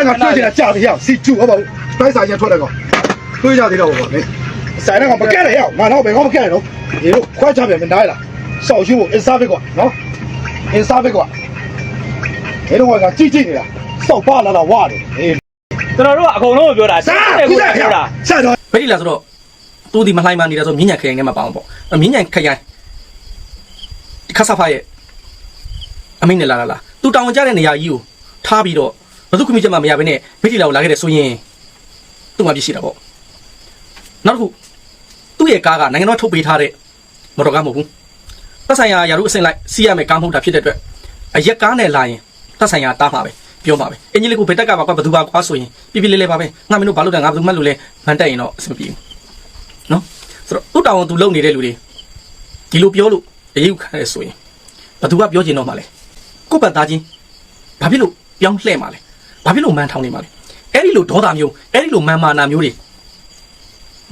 တဲ့ကတွေ့ချင်တာကြာပြီရောက်စီ2ဟုတ်ပါဘူးတိုက်စာရထွက်တဲ့ကောင်တွေ့ကြသေးတော့ပါပဲဆိုင်တဲ့ကောင်မကက်ရရောက်ငါတော့ဘယ်ကောင်မကက်ရတော့ဒီလိုခွဲချပြန်မနိုင်လားစောက်ရှုဖို့အင်စာဘစ်ကွာနော်အင်စာဘစ်ကွာဒီလိုကကြည့်ကြည့်နေတာစောက်ပါလာလာဝတယ်အေးကျွန်တော်တို့ကအကုန်လုံးကိုပြောတာစားတယ်ကိုပြောတာစားတော့ဘယ်ဒီလားဆိုတော့သူဒီမလှိုင်းမနေတာဆိုမြင်းညံခရိုင်ထဲမှာပေါအောင်ပေါ့မြင်းညံခရိုင်ခါဆဖာရဲ့အမိန့်နဲ့လာလာလာသူတောင်ကြတဲ့နေရာကြီးကိုထားပြီးတော့ ဘသူခွင့်ပြုချက်မှမရဘဲနဲ့ဗိတိလာကိုလာခဲ့တယ်ဆိုရင်သူ့မှာပြစ်ရှိတာပေါ့နောက်တစ်ခုသူ့ရဲ့ကားကနိုင်ငံတော်ထုတ်ပေးထားတဲ့မော်တော်ကားမဟုတ်ဘူးသက်ဆိုင်ရာယာရုအစင်လိုက်စီးရမယ်ကားမဟုတ်တာဖြစ်တဲ့အတွက်အရက်ကားနဲ့လာရင်သက်ဆိုင်ရာတားမှာပဲပြောမှာပဲအင်ဂျင်လေးကိုဘယ်တက်ကပါကွာဘသူပါကွာဆိုရင်ပြပြလေးလေးပါပဲငါမင်းတို့ဘာလို့လဲငါဘသူမှလို့လဲမန်တက်ရင်တော့အဆင်မပြေဘူးနော်ဆိုတော့သူ့တောင်းသူလုံနေတဲ့လူတွေဒီလိုပြောလို့အရေးယူခံရဆိုရင်ဘသူကပြောချင်တော့မှလဲကိုယ့်ဘက်သားချင်းဘာဖြစ်လို့ပြောင်းလှဲ့မှလဲ ဘာဖြစ်လို့မန်ထောင်နေမှလဲအဲ့ဒီလိုဒေါသမျိုးအဲ့ဒီလိုမန်မာနာမျိုးတွေ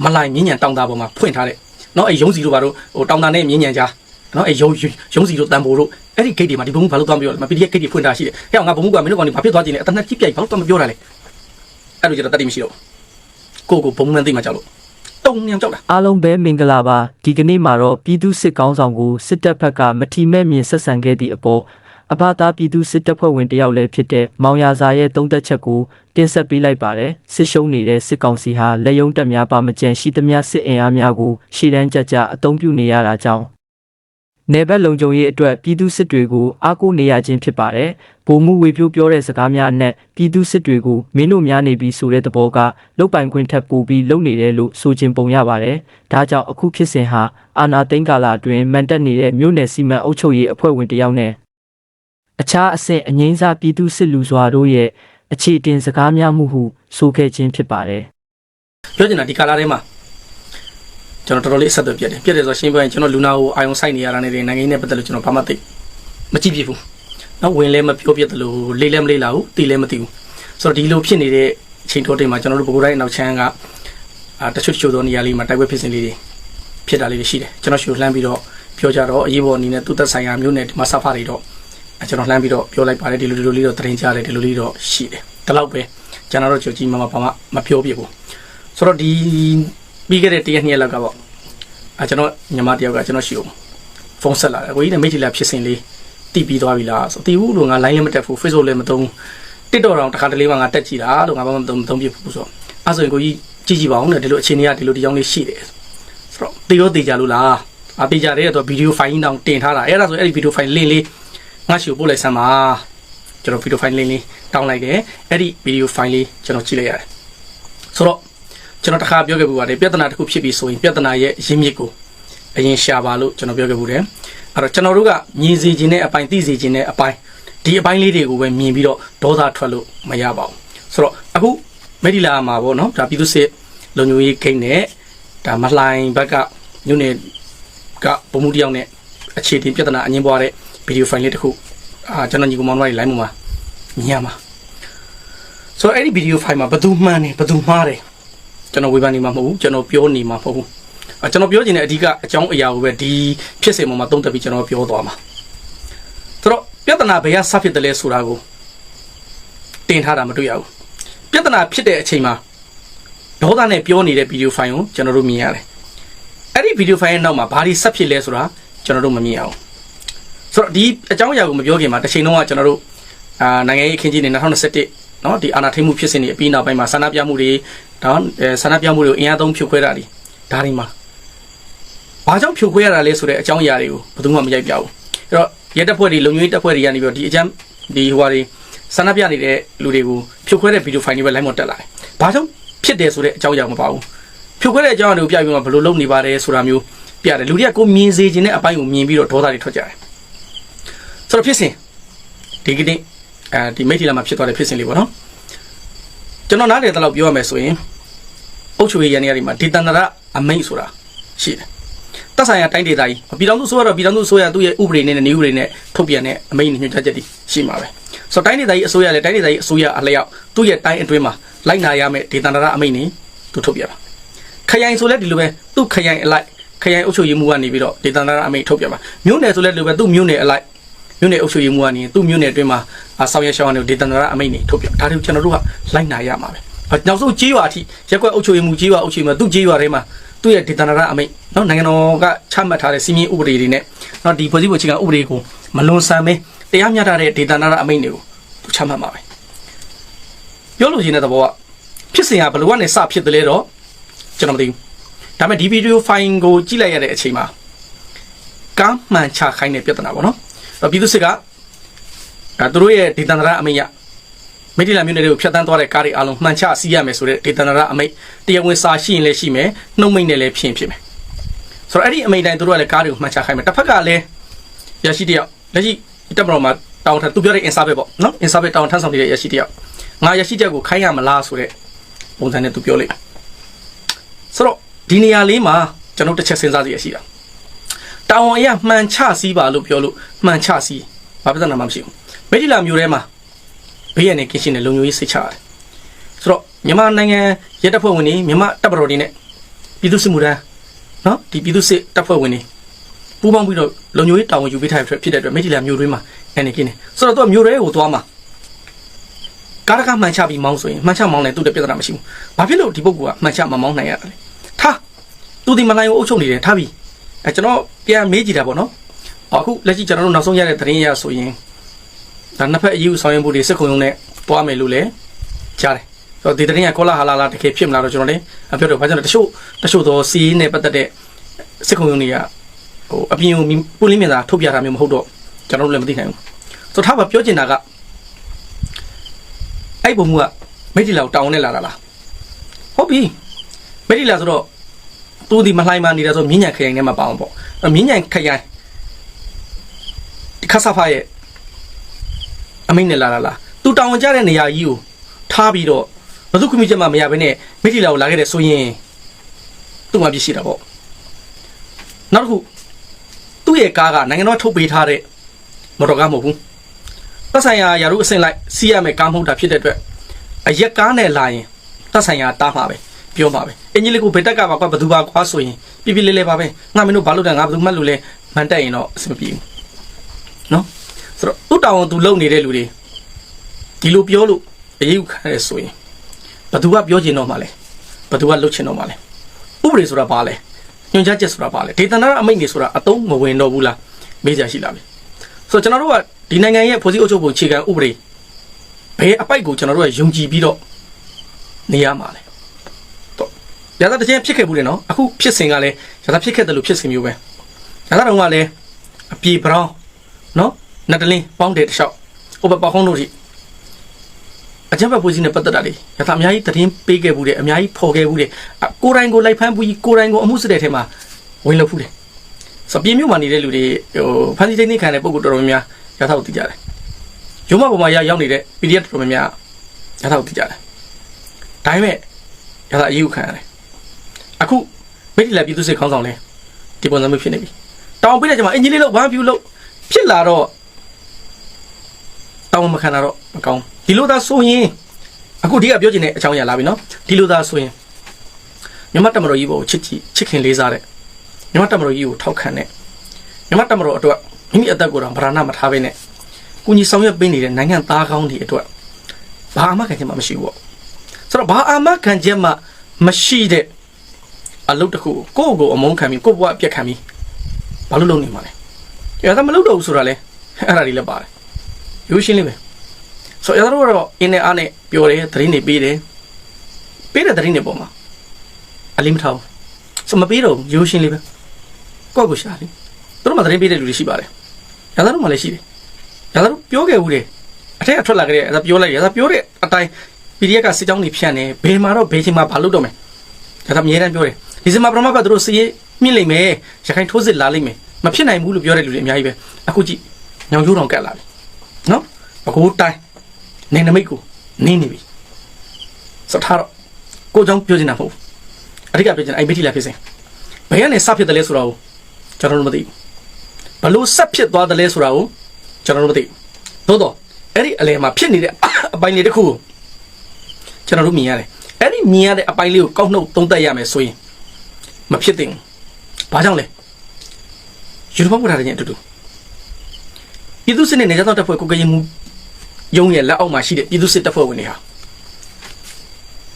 မလိုက်မြင်းညံတောင်းတာပေါ်မှာဖွင့်ထားတဲ့နော်အဲ့ရုံးစီတို့ဘာလို့ဟိုတောင်းတာနဲ့မြင်းညံကြားနော်အဲ့ရုံးရုံးစီတို့တန်ဖိုးတို့အဲ့ဒီဂိတ်တွေမှာဒီဘုံဘာလို့သွားမပြောလဲမပီဒီရဲ့ဂိတ်တွေဖွင့်ထားရှိတယ်ဟဲ့ငါဘုံကမင်းတို့ကောင်တွေဘာဖြစ်သွားခြင်းလဲအတနက်ပြစ်ပြိုက်ဘာလို့သွားမပြောတာလဲအဲ့လိုကျတော့တတ်တိမရှိတော့ကိုကိုဘုံမှန်းသိမှကြောက်လို့တုံညံကြောက်တာအားလုံးပဲမင်္ဂလာပါဒီကနေ့မှာတော့ပြည်သူစစ်ကောင်းဆောင်ကိုစစ်တပ်ဘက်ကမထီမဲ့မြင်ဆက်ဆံခဲ့သည့်အပေါ် အဘသားပြည်သူစစ်တပ်ဖွဲ့ဝင်တယောက်လည်းဖြစ်တဲ့မောင်ရစာရဲ့သုံးသက်ချက်ကိုတင်ဆက်ပေးလိုက်ပါတယ်စစ်ရှုံးနေတဲ့စစ်ကောင်စီဟာလက်ယုံတက်များပါမကြံရှိသမျှစစ်အင်အားများကိုရှေ့တန်းကြကြအုံပြုနေရတာကြောင့်နေဘက်လုံခြုံရေးအတွက်ပြည်သူစစ်တွေကိုအားကိုးနေရခြင်းဖြစ်ပါတယ်။ဗိုလ်မှူးဝေဖြိုးပြောတဲ့စကားများအနက်ပြည်သူစစ်တွေကိုမင်းတို့များနေပြီးဆိုတဲ့သဘောကလုတ်ပိုင်ခွင့်ထက်ပိုပြီးလုပ်နေတယ်လို့ဆိုခြင်းပုံရပါတယ်။ဒါကြောင့်အခုဖြစ်စဉ်ဟာအာနာသိန်းကာလအတွင်းမန်တက်နေတဲ့မြို့နယ်စီမံအုပ်ချုပ်ရေးအဖွဲ့ဝင်တယောက်နဲ့ အခြားအဆင့်အငိမ့်စားပြည်သူစစ်လူစွာတို့ရဲ့အခြေတင်စကားများမှုဟုဆိုခဲ့ခြင်းဖြစ်ပါတယ်။ပြောချင်တာဒီကာလာထဲမှာကျွန်တော်တော်တော်လေးအဆက်အသွယ်ပြတ်တယ်ပြတ်တယ်ဆိုတော့ရှင်းပြရင်ကျွန်တော်လူနာကိုအာယုံဆိုင်နေရတာနဲ့နိုင်ငံရေးနဲ့ပတ်သက်လို့ကျွန်တော်ဘာမှသိမကြည့်ဖြစ်ဘူးနော်ဝင်လဲမပြောပြတ်တယ်လို့လေးလဲမလေးလာဘူးတီလဲမသိဘူးဆိုတော့ဒီလိုဖြစ်နေတဲ့အချိန်တော်တင်မှာကျွန်တော်တို့ဘကိုတိုင်းနောက်ချမ်းကအာတချို့တချို့သောနေရာလေးမှာတိုက်ပွဲဖြစ်စဉ်လေးတွေဖြစ်တာလေးတွေရှိတယ်ကျွန်တော်ရှူလှမ်းပြီးတော့ပြောကြတော့အရေးပေါ်အနေနဲ့သူ့သက်ဆိုင်ရာမျိုးနဲ့ဒီမှာစဖာတွေတော့အဲ ကျွန်တော်လှမ်းပြီးတော့ပြောလိုက်ပါတယ်ဒီလိုဒီလိုလေးတော့တရင်ကြားတယ်ဒီလိုလေးတော့ရှိတယ်ဒီလောက်ပဲကျွန်တော်တို့ကြိုကြီးမမဘာမှမပြောပြဘူးဆိုတော့ဒီပြီးခဲ့တဲ့တရက်နှစ်ရက်လောက်ကပေါ့အဲကျွန်တော်ညီမတယောက်ကကျွန်တော်ရှိအောင်ဖုန်းဆက်လာတယ်အကိုကြီးနဲ့မိတ်တီလာဖြစ်စဉ်လေးတီးပြီးသွားပြီလားဆိုတီးဘူးလို့ငါ line လည်းမတက်ဘူး Facebook လည်းမသုံးတစ်တော့တော့တစ်ခါတလေမှငါတက်ကြည့်တာလို့ငါဘာမှမသုံးမသုံးပြဘူးဆိုတော့အဲဆိုရင်ကိုကြီးကြည့်ကြည့်ပါဦးနဲ့ဒီလိုအခြေအနေကဒီလိုဒီကြောင်းလေးရှိတယ်ဆိုတော့တေရောတေကြလို့လားအတေကြတဲ့တော့ဗီဒီယိုဖိုင်တောင်တင်ထားတာအဲ့ဒါဆိုအဲ့ဒီဗီဒီယိုဖိုင်လင်းလေး ငါရှိကိုပို့လိုက်စမ်းပါကျွန်တော်ဗီဒီယိုဖိုင်လင်းလေးတောင်းလိုက်တယ်အဲ့ဒီဗီဒီယိုဖိုင်လေးကျွန်တော်ကြည့်လိုက်ရတယ်ဆိုတော့ကျွန်တော်တစ်ခါပြောခဲ့ပူပါတယ်ပြဿနာတစ်ခုဖြစ်ပြီဆိုရင်ပြဿနာရဲ့ရင်းမြစ်ကိုအရင်ရှာပါလို့ကျွန်တော်ပြောခဲ့ပူတယ်အဲ့တော့ကျွန်တော်တို့ကမြင်စီခြင်းနဲ့အပိုင်သိစီခြင်းနဲ့အပိုင်ဒီအပိုင်းလေးတွေကိုပဲမြင်ပြီးတော့ဒေါသထွက်လို့မရပါဘူးဆိုတော့အခုမေဒီလာမှာပေါ့နော်ဒါပြည်သူစစ်လုံညိုရေးခိတ်နဲ့ဒါမလှိုင်းဘက်ကညနေကပုံမှုတယောက်နဲ့အခြေတင်ပြဿနာအငင်းပွားတဲ့ ဗီဒီယိုဖိုင်လေးတစ်ခုအာကျွန်တော်ညီကောင်မောင်တို့ line မှာမြင်ရမှာဆိုတော့အဲ့ဒီဗီဒီယိုဖိုင်မှာဘယ်သူမှန်းနေဘယ်သူမှားတယ်ကျွန်တော်ဝေဖန်နေမှာမဟုတ်ဘူးကျွန်တော်ပြောနေမှာမဟုတ်ဘူးအဲကျွန်တော်ပြောချင်တဲ့အဓိကအကြောင်းအရာကိုပဲဒီဖြစ်စဉ်ပေါ်မှာသုံးသပ်ပြီးကျွန်တော်ပြောသွားမှာဆိုတော့ပြဿနာဘယ်ကစဖြစ်တယ်လဲဆိုတာကိုတင်ထားတာမတွေ့ရဘူးပြဿနာဖြစ်တဲ့အချိန်မှာဒေါသနဲ့ပြောနေတဲ့ဗီဒီယိုဖိုင်ကိုကျွန်တော်တို့မြင်ရတယ်အဲ့ဒီဗီဒီယိုဖိုင်ရဲ့နောက်မှာဘာတွေဆက်ဖြစ်လဲဆိုတာကျွန်တော်တို့မမြင်အောင် ဆိုတော့ဒီအကြောင်းအရာကိုမပြောခင်မှာတစ်ချိန်လုံးကကျွန်တော်တို့အာနိုင်ငံရေးအခင်းကြီးနေ2021နော်ဒီအာဏာထိမှုဖြစ်စဉ်တွေအပြီးနောက်ပိုင်းမှာဆန္ဒပြမှုတွေနော်ဆန္ဒပြမှုတွေကိုအင်အားသုံးဖြိုခွဲတာတွေဒါတွေမှာဘာကြောင့်ဖြိုခွဲရတာလဲဆိုတဲ့အကြောင်းအရာတွေကိုဘယ်သူမှမရိုက်ပြဘူးအဲ့တော့ရဲတပ်ဖွဲ့တွေလုံခြုံရေးတပ်ဖွဲ့တွေကနေပြီးတော့ဒီအကြမ်းဒီဟိုဟာတွေဆန္ဒပြနေတဲ့လူတွေကိုဖြိုခွဲတဲ့ဗီဒီယိုဖိုင်တွေပဲလိုင်းမော်တက်လာတယ်။ဘာကြောင့်ဖြစ်တယ်ဆိုတဲ့အကြောင်းအရာမပါဘူး။ဖြိုခွဲတဲ့အကြောင်းအရာကိုပြပြီးမှဘယ်လိုလုပ်နေပါတယ်ဆိုတာမျိုးပြတယ်။လူတွေကကိုမြင်စေခြင်းတဲ့အပိုင်းကိုမြင်ပြီးတော့ဒေါသတွေထွက်ကြတယ်။ ဆိုတော့ဖြစ်စဉ်ဒီကနေ့အဲဒီမိတ်ထီလာမှာဖြစ်သွားတဲ့ဖြစ်စဉ်လေးပေါ့နော်ကျွန်တော်နားလည်တဲ့လောက်ပြောရမယ်ဆိုရင်အုတ်ချွေရန်နေရာဒီမှာဒေသန္တရအမိန့်ဆိုတာရှိတယ်။သက်ဆိုင်ရာတိုင်းဒေသကြီးပြည်တော်စုဆိုရတော့ပြည်တော်စုဆိုရသူ့ရဲ့ဥပဒေနဲ့နေဥပဒေနဲ့ထုတ်ပြန်တဲ့အမိန့်ညွှန်ကြားချက်တွေရှိမှာပဲ။ဆိုတော့တိုင်းဒေသကြီးအစိုးရလည်းတိုင်းဒေသကြီးအစိုးရအလျောက်သူ့ရဲ့တိုင်းအတွင်းမှာလိုက်နာရမယ့်ဒေသန္တရအမိန့်နေသူထုတ်ပြန်ပါ။ခရိုင်ဆိုလည်းဒီလိုပဲသူ့ခရိုင်အလိုက်ခရိုင်အုပ်ချုပ်ရေးမှူးကနေပြီးတော့ဒေသန္တရအမိန့်ထုတ်ပြန်ပါ။မြို့နယ်ဆိုလည်းဒီလိုပဲသူ့မြို့နယ်အလိုက် မြို့နယ်အုပ်ချုပ်ရေးမှူးကနေသူ့မြို့နယ်အတွင်းမှာအာဆောင်ရွက်ရှောင်းနေဒေသန္တရအမိန့်တွေထုတ်ပြဒါတွေကိုကျွန်တော်တို့ကလိုက်နာရမှာပဲ။အော်နောက်ဆုံးကြေးရွာအထိရက်ကွက်အုပ်ချုပ်ရေးမှူးကြေးရွာအုပ်ချုပ်ရေးမှူးသူ့ကြေးရွာထဲမှာသူ့ရဲ့ဒေသန္တရအမိန့်နော်နိုင်ငံတော်ကချမှတ်ထားတဲ့စီမင်းဥပဒေတွေနဲ့နော်ဒီဖွဲ့စည်းပုံအခြေခံဥပဒေကိုမလွန်ဆန်ပဲတရားမျှတတဲ့ဒေသန္တရအမိန့်တွေကိုသူချမှတ်မှာပဲ။ပြောလို့ရှိတဲ့သဘောကဖြစ်စဉ်ကဘယ်လိုကနေစဖြစ်တယ်လဲတော့ကျွန်တော်မသိဘူး။ဒါပေမဲ့ဒီဗီဒီယိုဖိုင်ကိုကြည့်လိုက်ရတဲ့အချိန်မှာကမ်းမှန်ချခိုင်းတဲ့ပြဿနာပေါ့နော်။အဲ့ တော့ပြည်သူစစ်ကအဲသူတို့ရဲ့ဒေသန္တရအမိန့်ရမိတိလာမြို့နယ်တွေကိုဖျက်ဆီးသွားတဲ့ကားတွေအလုံးမှန်ချစီးရမယ်ဆိုတဲ့ဒေသန္တရအမိန့်တရားဝင်စာရှိရင်လည်းရှိမယ်နှုတ်မိတ်နဲ့လည်းဖြစ်ရင်ဖြစ်မယ်။ဆိုတော့အဲ့ဒီအမိန့်တိုင်းသူတို့ကလည်းကားတွေကိုမှန်ချခိုင်းမယ်။တစ်ဖက်ကလည်းရရှိတယောက်လက်ရှိတပ်မတော်မှာတောင်းထသူပြောတဲ့ insa ပဲပေါ့နော် insa ပဲတောင်းထမ်းဆောင်နေတဲ့ရရှိတယောက်ငါရရှိတယောက်ကိုခိုင်းရမလားဆိုတဲ့ပုံစံနဲ့သူပြောလိုက်ဆိုတော့ဒီနေရာလေးမှာကျွန်တော်တစ်ချက်စဉ်းစားစီရရှိတာ တောင်ဝန်အရမှန်ချစီးပါလို့ပြောလို့မှန်ချစီးဘာပြဿနာမှမရှိဘူးမိထီလာမျိုးထဲမှာဘေးရနေကင်းရှင်းတဲ့လုံခြုံရေးစိတ်ချရတယ်ဆိုတော့မြန်မာနိုင်ငံရဲတပ်ဖွဲ့ဝင်တွေမြန်မာတပ်မတော်တွေနဲ့ပြည်သူ့စစ်မှုထမ်းနော်ဒီပြည်သူ့စစ်တပ်ဖွဲ့ဝင်တွေပူးပေါင်းပြီးတော့လုံခြုံရေးတာဝန်ယူပေးထားတဲ့ဖြစ်တဲ့အတွက်မိထီလာမျိုးတွင်းမှာအနေကင်းနေဆိုတော့သူကမျိုးတွေကိုသွားမှာကားတကမှန်ချပြီးမောင်းဆိုရင်မှန်ချမောင်းတယ်သူ့တဲ့ပြဿနာမရှိဘူးဘာဖြစ်လို့ဒီပုဂ္ဂိုလ်ကမှန်ချမမောင်းနိုင်ရတာလဲထားသူဒီမလိုင်းကိုအုပ်ချုပ်နေတယ်ထားပြီ အဲကျွန်တော်ပြန်မေးကြည့်တာပေါ့နော်အခုလက်ရှိကျွန်တော်တို့နောက်ဆုံးရတဲ့သတင်းရဆိုရင်ဒါနှစ်ဖက်အယူဆောင်ရွက်မှုတွေစစ်ခုံရုံးနဲ့တွားမယ်လို့လည်းကြားတယ်ဆိုတော့ဒီသတင်းကကောလာဟာလာလာတကယ်ဖြစ်မလားတော့ကျွန်တော်လည်းအပြောတော့ဘာကြောင့်လဲတချို့တချို့သောစီးရေးနဲ့ပတ်သက်တဲ့စစ်ခုံရုံးတွေကဟိုအပြင်ကိုပူလင်းမြင်တာထုတ်ပြတာမျိုးမဟုတ်တော့ကျွန်တော်တို့လည်းမသိနိုင်ဘူးဆိုတော့ထားပါပြောချင်တာကအဲ့ပုံမှုကမိတ်တီလာကိုတောင်းနေလာတာလားဟုတ်ပြီမိတ်တီလာဆိုတော့ သူဒီမလှိုင်းမနေတာဆိုမြင်းညံခရိုင်ထဲမှာပါအောင်ပေါ့အဲ့မြင်းညံခရိုင်ဒီခါဆာဖာရဲ့အမိန့်နဲ့လာလာလားသူတောင်းကြတဲ့နေရာကြီးကိုထားပြီးတော့ဘယ်သူခွင့်ပြုချက်မှမရဘဲနဲ့မိတ်တီလာကိုလာခဲ့တဲ့ဆိုရင်သူ့မှာပြစ်ရှိတာပေါ့နောက်တစ်ခုသူ့ရဲ့ကားကနိုင်ငံတော်ထုတ်ပေးထားတဲ့မော်တော်ကားမဟုတ်ဘူးသက်ဆိုင်ရာယာရုအစင်လိုက်စီးရမယ်ကားမဟုတ်တာဖြစ်တဲ့အတွက်အရက်ကားနဲ့လာရင်သက်ဆိုင်ရာတားမှာပဲ ပြောမှာပဲအင်ဂျင်လေးကိုဘယ်တက်ကပါကွာဘယ်သူပါကွာဆိုရင်ပြပြလေးလေးပါပဲငါမင်းတို့ဘာလို့တန်ငါဘယ်သူမှတ်လို့လဲမန်တက်ရင်တော့အဆင်မပြေဘူးနော်ဆိုတော့သူ့တောင်းသူလုံနေတဲ့လူတွေဒီလိုပြောလို့အရေးယူခံရဆိုရင်ဘယ်သူကပြောချင်တော့မှလဲဘယ်သူကလုပ်ချင်တော့မှလဲဥပဒေဆိုတာဘာလဲညွှန်ကြားချက်ဆိုတာဘာလဲဒေသနာအမိန့်တွေဆိုတာအတုံးမဝင်တော့ဘူးလားမေးကြရှိလာပြီဆိုတော့ကျွန်တော်တို့ကဒီနိုင်ငံရဲ့ဖွဲ့စည်းအုပ်ချုပ်ပုံအခြေခံဥပဒေဘယ်အပိုက်ကိုကျွန်တော်တို့ကယုံကြည်ပြီးတော့နေရမှာလဲတော့ ရသတချင်းဖြစ်ခဲ့ဘူးလေနော်အခုဖြစ်စဉ်ကလည်းရသဖြစ်ခဲ့တယ်လို့ဖြစ်စဉ်မျိုးပဲရသတော့ကလည်းအပြေဘရောင်းနော်နတ်တလင်းပေါင်းတယ်တစ်လျှောက်ဟိုဘက်ပေါခုံးတို့ထိအကြမ်းဖက်ဖွဲ့စည်းနဲ့ပတ်သက်တာလေရသအများကြီးတည်င်းပေးခဲ့ဘူးတယ်အများကြီးဖော်ခဲ့ဘူးတယ်ကိုယ်တိုင်ကိုလိုက်ဖမ်းဘူးကြီးကိုယ်တိုင်ကိုအမှုစစ်တဲ့ထဲမှာဝင်လို့ဖူးတယ်ဆိုပြေမျိုးမှာနေတဲ့လူတွေဟိုဖန်စီ technique ခံတဲ့ပုံကိုတော်တော်များများရသကိုသိကြတယ်ရုံးမပေါ်မှာရောက်နေတဲ့ PDF တော်တော်များများရသကိုသိကြတယ်ဒါပေမဲ့ရသအရေးယူခံရတယ်အခု မိတိလာပြည်သူစစ်ခေါင်းဆောင်လဲဒီပုံစံမျိုးဖြစ်နေပြီတောင်းပေးတဲ့ချိန်မှာအင်ဂျင်လေးလို့ဘာဖြူလို့ဖြစ်လာတော့တောင်းမခံတာတော့မကောင်းဒီလိုသာဆိုရင်အခုဒီကပြောချင်တဲ့အကြောင်းအရာလာပြီနော်ဒီလိုသာဆိုရင်မြန်မာတမတော်ကြီးဘောကိုချစ်ကြည့်ချစ်ခင်လေးစားတဲ့မြန်မာတမတော်ကြီးကိုထောက်ခံတဲ့မြန်မာတမတော်အတွက်မိမိအသက်ကိုယ်တော်ဗราဏမထားဘဲနဲ့ကုညီဆောင်ရွက်ပေးနေတဲ့နိုင်ငံသားကောင်းတွေအတွက်ဘာအမှခံချက်မှမရှိဘူးပေါ့ဆိုတော့ဘာအမှခံချက်မှမရှိတဲ့ အလုပ်တစ်ခုကိုကိုယ့်ကိုယ်အမုန်းခံပြီးကိုယ့်ဘဝအပြက်ခံပြီးဘာလို့လုပ်နေမှာလဲရတာမလုပ်တော့ဘူးဆိုတာလဲအဲ့ဒါတွေလည်းပါတယ်ရိုးရှင်းလေးပဲဆိုတော့ရတာတော့အင်းနဲ့အားနဲ့ပြောတယ်သတင်းတွေပေးတယ်ပေးတဲ့သတင်းတွေပေါ်မှာအလေးမထားဘူးဆိုမပေးတော့ဘူးရိုးရှင်းလေးပဲကိုယ့်ကိုရှာလေသူတို့မှသတင်းပေးတဲ့လူတွေရှိပါတယ်ရတာတို့မှလည်းရှိတယ်ရတာတို့ပြောခဲ့ဘူးတယ်အထက်ကထွက်လာကြတဲ့အဲ့ဒါပြောလိုက်ရတာပြောတဲ့အတိုင်း PDF ကစစ်ကြောင်းတွေဖြန့်နေဘယ်မှာတော့ဘယ်ချိန်မှာဘာလုပ်တော့မယ်ဒါကအများတန်းပြောတယ် ဒီစမှာပရမတ်ကသူတို့စီးမြင့်လိမ့်မယ်ရခိုင်ထိုးစစ်လာလိမ့်မယ်မဖြစ်နိုင်ဘူးလို့ပြောတဲ့လူတွေအများကြီးပဲအခုကြည့်ညောင်ကျိုးတောင်ကတ်လာပြီနော်အကူတိုင်းနေနမိတ်ကိုနင်းနေပြီစထားတော့ကိုကြောင့်ပြောချင်တာမဟုတ်ဘူးအဓိကပြောချင်တာအဲ့မိတိလာဖြစ်စဉ်ဘယ်ကနေစဖြစ်တယ်လဲဆိုတာကိုကျွန်တော်တို့မသိဘူးဘလို့ဆက်ဖြစ်သွားတယ်လဲဆိုတာကိုကျွန်တော်တို့မသိဘူးသို့တော့အဲ့ဒီအလဲမှာဖြစ်နေတဲ့အပိုင်းလေးတစ်ခုကိုကျွန်တော်တို့မြင်ရတယ်အဲ့ဒီမြင်ရတဲ့အပိုင်းလေးကိုကောက်နှုတ်သုံးသပ်ရမယ်ဆိုရင် မဖြစ်သင့်ဘူးဘာကြောင့်လဲယူနီဖောင်းဝတ်ထားတဲ့ညအတူတူပြည်သူစစ်နဲ့နေကြတော့တပ်ဖွဲ့ကိုကရင်မှုရုံးရဲ့လက်အောက်မှာရှိတဲ့ပြည်သူစစ်တပ်ဖွဲ့ဝင်တွေဟာ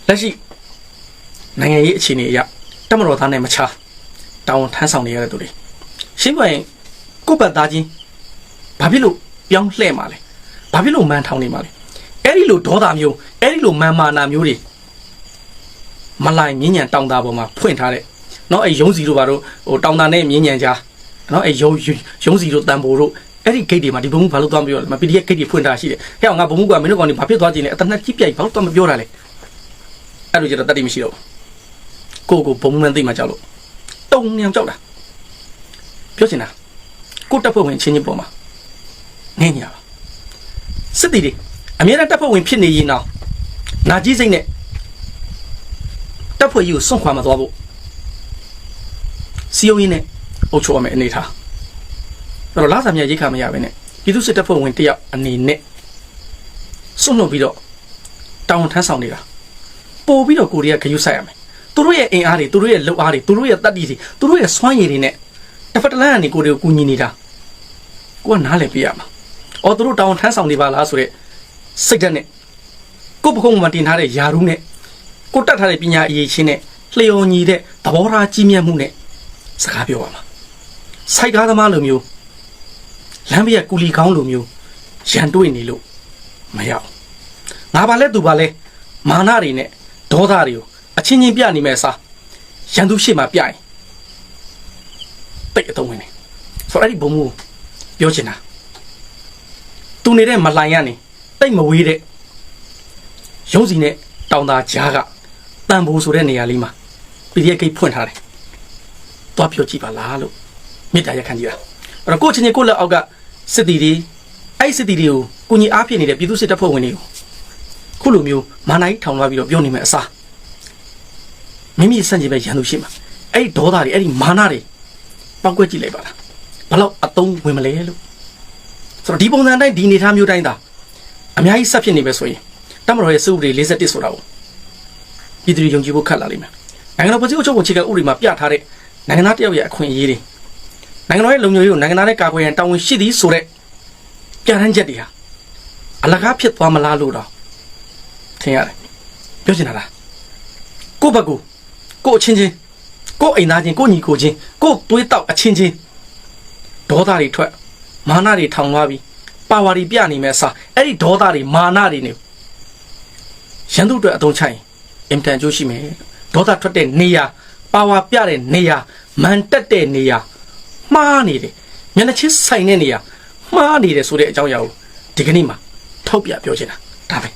လက်ရှိနိုင်ငံရေးအခြေအနေအရတမတော်သားနဲ့မချာတောင်းထမ်းဆောင်နေရတဲ့သူတွေရှင်းပွင့်ကိုယ့်ဘက်သားချင်းဘာဖြစ်လို့ပြောင်းလှဲ့မှာလဲဘာဖြစ်လို့မန်ထောင်နေမှာလဲအဲ့ဒီလိုဒေါသမျိုးအဲ့ဒီလိုမန်မာနာမျိုးတွေမလိုက်မြင်းညံတောင်းတာပေါ်မှာဖွင့်ထားတဲ့ နော်အဲ့ရုံးစီတို့ဘာတို့ဟိုတောင်တာနဲ့မြင်းညံကြားနော်အဲ့ရုံးရုံးစီတို့တန်ဖိုတို့အဲ့ဒီ gate တွေမှာဒီဘုံမှုဘာလို့သွားမပြောလဲမ PDF gate တွေဖွင့်ထားရှိတယ်ဟဲ့အောင်ငါဘုံမှုကမင်းတို့ကောင်တွေဘာဖြစ်သွားကြင်းလဲအတနက်ကြီးပြိုင်ဘာလို့သွားမပြောတာလဲအဲ့လိုကျတော့တတ်တိမရှိတော့ကိုကိုဘုံမှန်သိမှကြောက်လို့တုံညံကြောက်တာပြောချင်တာကိုတက်ဖွဲ့ဝင်ချင်းချင်းပေါ်မှာငင်းညာပါစစ်တီတွေအများနဲ့တက်ဖွဲ့ဝင်ဖြစ်နေရင်တော့နာကြီးစိတ်နဲ့တက်ဖွဲ့ကြီးကိုစွန့်ခွာမသွားဖို့ စီယုံရင်းနဲ့အုပ်ချုပ်ရမယ်အနေထားအဲ့တော့လာစာမြရိတ်ခါမရပဲနဲ့ပြည်သူစစ်တပ်ဖွဲ့ဝင်တယောက်အနေနဲ့စွန့်လွတ်ပြီးတော့တောင်းထမ်းဆောင်နေတာပို့ပြီးတော့ကိုရီးယားဂယုဆိုင်ရမယ်သူတို့ရဲ့အင်အားတွေသူတို့ရဲ့လုံအားတွေသူတို့ရဲ့တတ်တည်တွေသူတို့ရဲ့စွမ်းရည်တွေနဲ့တစ်ဖက်တစ်လမ်းကနေကိုတွေကိုကူညီနေတာကိုကနားလည်ပြရမှာအော်သူတို့တောင်းထမ်းဆောင်နေပါလားဆိုတော့စိတ်ဓာတ်နဲ့ကိုယ့်ပခုံးမှာတင်ထားတဲ့ယာရုနဲ့ကိုတက်ထားတဲ့ပညာအရေးချင်းနဲ့လျော်ညီတဲ့သဘောထားကြီးမြတ်မှုနဲ့ စကားပြောရမှာစိုက်ကားသမားလိုမျိုးလမ်းပြက်ကူလီကောင်းလိုမျိုးရန်တွေးနေလို့မရအောင်ငါပါလဲသူပါလဲမာနတွေနဲ့ဒေါသတွေကိုအချင်းချင်းပြနေမဲ့အစားရန်သူရှေ့မှာပြရင်တိတ်အတော့ဝင်နေဆိုတော့အဲ့ဒီဘုံမှုပြောချင်တာသူနေတဲ့မလိုင်ရနေတိတ်မဝေးတဲ့ရုံးစီနဲ့တောင်သာကြားကတန်ဖိုးဆိုတဲ့နေရာလေးမှာ PDF ဂိတ်ဖွင့်ထားတယ်။ သွားပြောကြည့်ပါလားလို့မေတ္တာရက်ခံကြည့်တာ။အဲ့တော့ကိုယ့်ချင်းချင်းကိုယ့်လက်အောက်ကစစ်တီတွေအဲ့ဒီစစ်တီတွေကိုကိုကြီးအားဖြစ်နေတဲ့ပြည်သူစစ်တပ်ဖွဲ့ဝင်တွေကိုခုလိုမျိုးမာနိုင်ထောင်လွှားပြီးတော့ပြောနေမယ်အစားမိမိစန့်ကျင်ပဲရန်သူရှိမှာအဲ့ဒီဒေါသတွေအဲ့ဒီမာနတွေပောက်ကွက်ကြည့်လိုက်ပါလားဘလောက်အတုံးဝင်မလဲလို့ဆိုတော့ဒီပုံစံအတိုင်းဒီအနေထားမျိုးတိုင်းသာအများကြီးဆက်ဖြစ်နေပဲဆိုရင်တမတော်ရဲ့စုဥပဒေ51ဆိုတာကိုပြည်သူတွေယုံကြည်ဖို့ခက်လာလိမ့်မယ်နိုင်ငံတော်ပြည်သူ့အချုပ်ကိုခြေကဥပဒေမှာပြထားတဲ့ နိုင်ငံသားတယောက်ရဲ့အခွင့်အရေးတွေနိုင်ငံတော်ရဲ့လုံခြုံရေးကိုနိုင်ငံသားရဲ့ကာကွယ်ရန်တာဝန်ရှိသည်ဆိုတဲ့ပြဋ္ဌာန်းချက်တွေဟာအလကားဖြစ်သွားမလားလို့တော့ထင်ရတယ်ပြောချင်တာလားကိုယ့်ဘက်ကိုကိုယ့်အချင်းချင်းကိုယ့်အိမ်သားချင်းကိုယ့်ညီကိုချင်းကိုယ့်သွေးတောက်အချင်းချင်းဒေါသတွေထွက်မာနတွေထောင်သွားပြီးပါဝါတွေပြနေမဲ့အစားအဲ့ဒီဒေါသတွေမာနတွေနေရန်သူတွေအတုံးချိုင်အင်တန်ကျိုးရှိမယ်ဒေါသထွက်တဲ့နေရာ ပါဝါပြတဲ့နေရာမန်တက်တဲ့နေရာမှားနေတယ်မျက်နှာချင်းဆိုင်တဲ့နေရာမှားနေတယ်ဆိုတဲ့အကြောင်းအရာကိုဒီကနေ့မှာထောက်ပြပြောချင်တာဒါပဲ